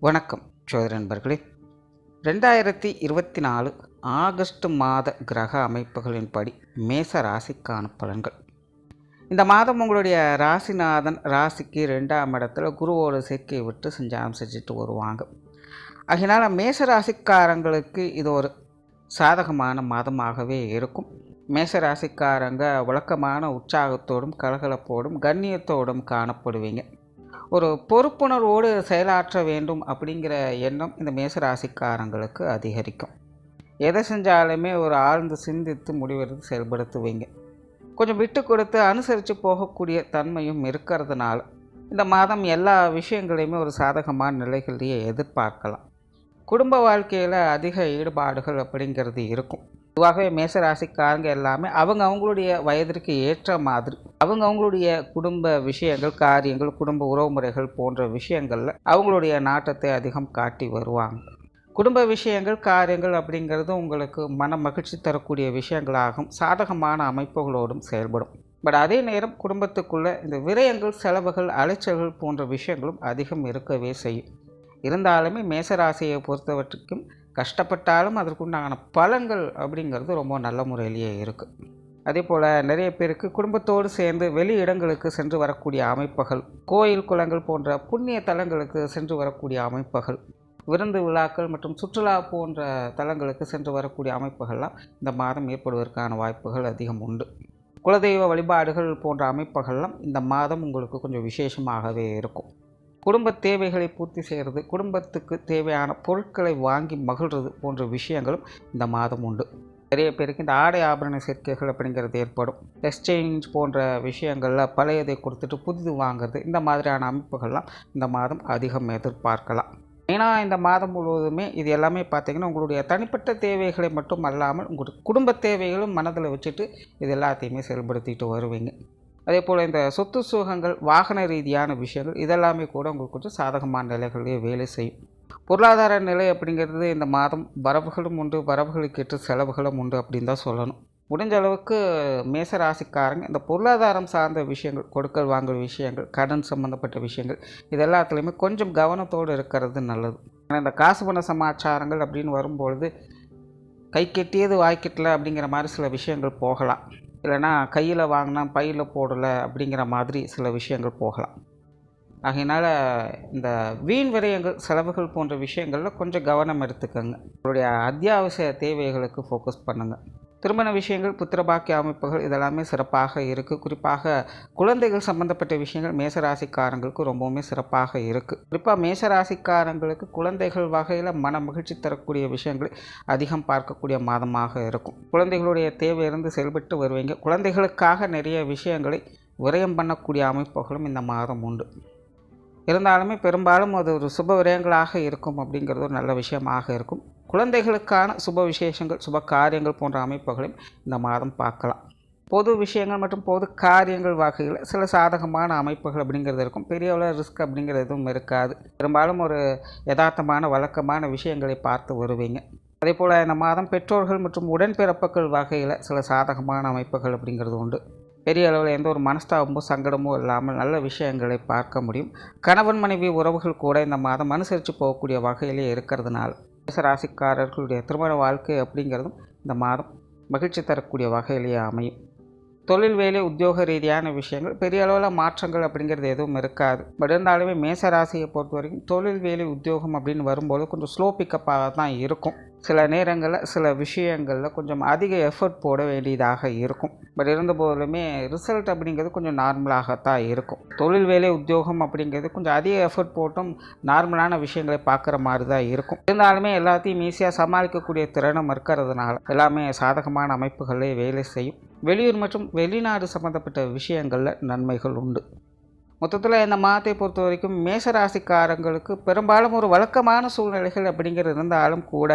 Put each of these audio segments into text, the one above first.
வணக்கம் சோதர நண்பர்களே. ரெண்டாயிரத்தி இருபத்தி நாலு ஆகஸ்ட் மாத கிரக அமைப்புகளின்படி மேச ராசிக்கான பலன்கள். இந்த மாதம் உங்களுடைய ராசிநாதன் ராசிக்கு ரெண்டாம் இடத்துல குருவோட சேர்க்கை விட்டு செஞ்சாம் செஞ்சுட்டு வருவாங்க. அதனால் மேச ராசிக்காரங்களுக்கு இது ஒரு சாதகமான மாதமாகவே இருக்கும். மேச ராசிக்காரங்க வழக்கமான உற்சாகத்தோடும் கலகலப்போடும் கண்ணியத்தோடும் காணப்படுவீங்க. ஒரு பொறுப்புணர்வோடு செயலாற்ற வேண்டும் அப்படிங்கிற எண்ணம் இந்த மேசராசிக்காரங்களுக்கு அதிகரிக்கும். எதை செஞ்சாலுமே ஒரு ஆழ்ந்து சிந்தித்து முடிவெடுத்து செயல்படுத்துவீங்க. கொஞ்சம் விட்டு கொடுத்து அனுசரித்து போகக்கூடிய தன்மையும் இருக்கிறதுனால இந்த மாதம் எல்லா விஷயங்களையுமே ஒரு சாதகமான நிலைகளிலேயே எதிர்பார்க்கலாம். குடும்ப வாழ்க்கையில் அதிக ஈடுபாடுகள் அப்படிங்கிறது இருக்கும். பொதுவாகவே மேச ராசிக்காரங்க எல்லாமே அவங்க அவங்களுடைய வயதிற்கு ஏற்ற மாதிரி. அவங்க அவங்களுடைய குடும்ப விஷயங்கள் காரியங்கள் குடும்ப உறவுமுறைகள் போன்ற விஷயங்களில் அவங்களுடைய நாட்டத்தை அதிகம் காட்டி வருவாங்க. குடும்ப விஷயங்கள் காரியங்கள் அப்படிங்கிறது உங்களுக்கு மன மகிழ்ச்சி தரக்கூடிய விஷயங்களாகும். சாதகமான அமைப்புகளோடும் செயல்படும். பட் அதே நேரம் குடும்பத்துக்குள்ளே இந்த விரயங்கள் செலவுகள் அலைச்சல்கள் போன்ற விஷயங்களும் அதிகம் இருக்கவே செய்யும். இருந்தாலுமே மேசராசியை பொறுத்தவற்றுக்கும் கஷ்டப்பட்டாலும் அதற்குண்டான பலன்கள் அப்படிங்கிறது ரொம்ப நல்ல முறையிலேயே இருக்குது அதே போல் நிறைய பேருக்கு குடும்பத்தோடு சேர்ந்து வெளி இடங்களுக்கு சென்று வரக்கூடிய அமைப்புகள் கோயில் குளங்கள் போன்ற புண்ணிய தலங்களுக்கு சென்று வரக்கூடிய அமைப்புகள் விருந்து விழாக்கள் மற்றும் சுற்றுலா போன்ற தலங்களுக்கு சென்று வரக்கூடிய அமைப்புகள்லாம் இந்த மாதம் ஏற்படுவதற்கான வாய்ப்புகள் அதிகம் உண்டு. குலதெய்வ வழிபாடுகள் போன்ற அமைப்புகள்லாம் இந்த மாதம் உங்களுக்கு கொஞ்சம் விசேஷமாகவே இருக்கும். குடும்ப தேவைகளை பூர்த்தி செய்கிறது குடும்பத்துக்கு தேவையான பொருட்களை வாங்கி மகிழ்கிறது போன்ற விஷயங்களும் இந்த மாதம் உண்டு. நிறைய பேருக்கு இந்த ஆடை ஆபரண சேர்க்கைகள் அப்படிங்கிறது ஏற்படும். எக்ஸ்சேஞ்ச் போன்ற விஷயங்களில் பழையதை கொடுத்துட்டு புதிது வாங்குறது இந்த மாதிரியான அமைப்புகள்லாம் இந்த மாதம் அதிகம் எதிர்பார்க்கலாம். ஏன்னா இந்த மாதம் முழுவதுமே இது எல்லாமே பார்த்திங்கன்னா உங்களுடைய தனிப்பட்ட தேவைகளை மட்டும் அல்லாமல் உங்களுடைய குடும்ப தேவைகளும் மனதில் வச்சுட்டு இது எல்லாத்தையுமே செயல்படுத்திட்டு வருவீங்க. அதே போல் இந்த சொத்து சுகங்கள் வாகன ரீதியான விஷயங்கள் இதெல்லாமே கூட உங்களுக்கு கொஞ்சம் சாதகமான நிலைகளிலே வேலை செய்யும். பொருளாதார நிலை அப்படிங்கிறது இந்த மாதம் வரவுகளும் உண்டு வரவுகளுக்கு ஏற்ற செலவுகளும் உண்டு அப்படின்னு தான் சொல்லணும். முடிஞ்ச அளவுக்கு மேச ராசிக்காரங்க இந்த பொருளாதாரம் சார்ந்த விஷயங்கள் கொடுக்கல் வாங்கல் விஷயங்கள் கடன் சம்மந்தப்பட்ட விஷயங்கள் இது எல்லாத்துலேயுமே கொஞ்சம் கவனத்தோடு இருக்கிறது நல்லது. ஆனால் இந்த காசு பண சமாச்சாரங்கள் அப்படின்னு வரும்பொழுது கை கெட்டியது வாய்க்கெட்டல அப்படிங்கிற மாதிரி சில விஷயங்கள் போகலாம். இல்லைன்னா கையில் வாங்கினா பையில் போடலை அப்படிங்கிற மாதிரி சில விஷயங்கள் போகலாம். ஆகையினால் இந்த வீண் விரயங்கள் செலவுகள் போன்ற விஷயங்களில் கொஞ்சம் கவனம் எடுத்துக்கோங்க. உங்களுடைய அத்தியாவசிய தேவைகளுக்கு ஃபோக்கஸ் பண்ணுங்கள் திருமண விஷயங்கள் புத்திரபாக்கிய அமைப்புகள் இதெல்லாமே சிறப்பாக இருக்குது குறிப்பாக குழந்தைகள் சம்மந்தப்பட்ட விஷயங்கள் மேசராசிக்காரங்களுக்கு ரொம்பவுமே சிறப்பாக இருக்குது குறிப்பாக மேசராசிக்காரங்களுக்கு குழந்தைகள் வகையில் மன மகிழ்ச்சி தரக்கூடிய விஷயங்கள் அதிகம் பார்க்கக்கூடிய மாதமாக இருக்கும். குழந்தைகளுடைய தேவையிலிருந்து செயல்பட்டு வருவீங்க. குழந்தைகளுக்காக நிறைய விஷயங்களை விரயம் பண்ணக்கூடிய அமைப்புகளும் இந்த மாதம் உண்டு. இருந்தாலுமே பெரும்பாலும் அது ஒரு சுப விரயங்களாக இருக்கும் அப்படிங்கிறது ஒரு நல்ல விஷயமாக இருக்கும். குழந்தைகளுக்கான சுப விசேஷங்கள் சுப காரியங்கள் போன்ற அமைப்புகளையும் இந்த மாதம் பார்க்கலாம். பொது விஷயங்கள் மற்றும் பொது காரியங்கள் வகையில் சில சாதகமான அமைப்புகள் அப்படிங்கிறது இருக்கும். பெரிய அளவு ரிஸ்க் அப்படிங்கிறது எதுவும் இருக்காது. பெரும்பாலும் ஒரு யதார்த்தமான வழக்கமான விஷயங்களை பார்த்து வருவீங்க. அதே போல் இந்த மாதம் பெற்றோர்கள் மற்றும் உடன்பிறப்புகள் வகையில் சில சாதகமான அமைப்புகள் அப்படிங்கிறது உண்டு. பெரிய அளவில் எந்த ஒரு மனஸ்தாபமோ சங்கடமோ இல்லாமல் நல்ல விஷயங்களை பார்க்க முடியும். கணவன் மனைவி உறவுகள் கூட இந்த மாதம் அனுசரித்து போகக்கூடிய வகையிலே இருக்கிறதுனால ராசிக்காரர்களுடைய திருமண வாழ்க்கை அப்படிங்கிறதும் இந்த மாதம் மகிழ்ச்சி தரக்கூடிய வகையிலேயே அமையும். தொழில் வேலை உத்தியோக ரீதியான விஷயங்கள் பெரிய அளவில் மாற்றங்கள் அப்படிங்கிறது எதுவும் இருக்காது. பட் இருந்தாலுமே மேச ராசியை பொறுத்த வரைக்கும் தொழில் வேலை உத்தியோகம் அப்படின்னு வரும்போது கொஞ்சம் ஸ்லோ பிக்கப்பாக தான் இருக்கும். சில நேரங்களில் சில விஷயங்களில் கொஞ்சம் அதிக எஃபர்ட் போட வேண்டியதாக இருக்கும். பட் இருந்தபோதுமே ரிசல்ட் அப்படிங்கிறது கொஞ்சம் நார்மலாகத்தான் இருக்கும். தொழில் வேலை உத்தியோகம் அப்படிங்கிறது கொஞ்சம் அதிக எஃபர்ட் போட்டும் நார்மலான விஷயங்களை பார்க்குற மாதிரி தான் இருக்கும். இருந்தாலுமே எல்லாத்தையும் ஈஸியாக சமாளிக்கக்கூடிய திறனும் இருக்கிறதுனால எல்லாமே சாதகமான அமைப்புகளே வேலை செய்யும். வெளியூர் மற்றும் வெளிநாடு சம்மந்தப்பட்ட விஷயங்களில் நன்மைகள் உண்டு. மொத்தத்தில் இந்த மாதத்தை பொறுத்த வரைக்கும் மேசராசிக்காரங்களுக்கு பெரும்பாலும் ஒரு வழக்கமான சூழ்நிலைகள் அப்படிங்கிறது இருந்தாலும் கூட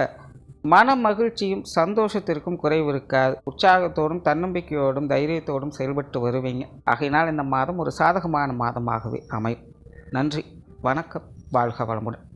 மன மகிழ்ச்சியும் சந்தோஷத்திற்கும் குறைவு இருக்காது. உற்சாகத்தோடும் தன்னம்பிக்கையோடும் தைரியத்தோடும் செயல்பட்டு வருவீங்க. ஆகையினால் இந்த மாதம் ஒரு சாதகமான மாதமாகவே அமையும். நன்றி. வணக்கம். வாழ்க வளமுடன்.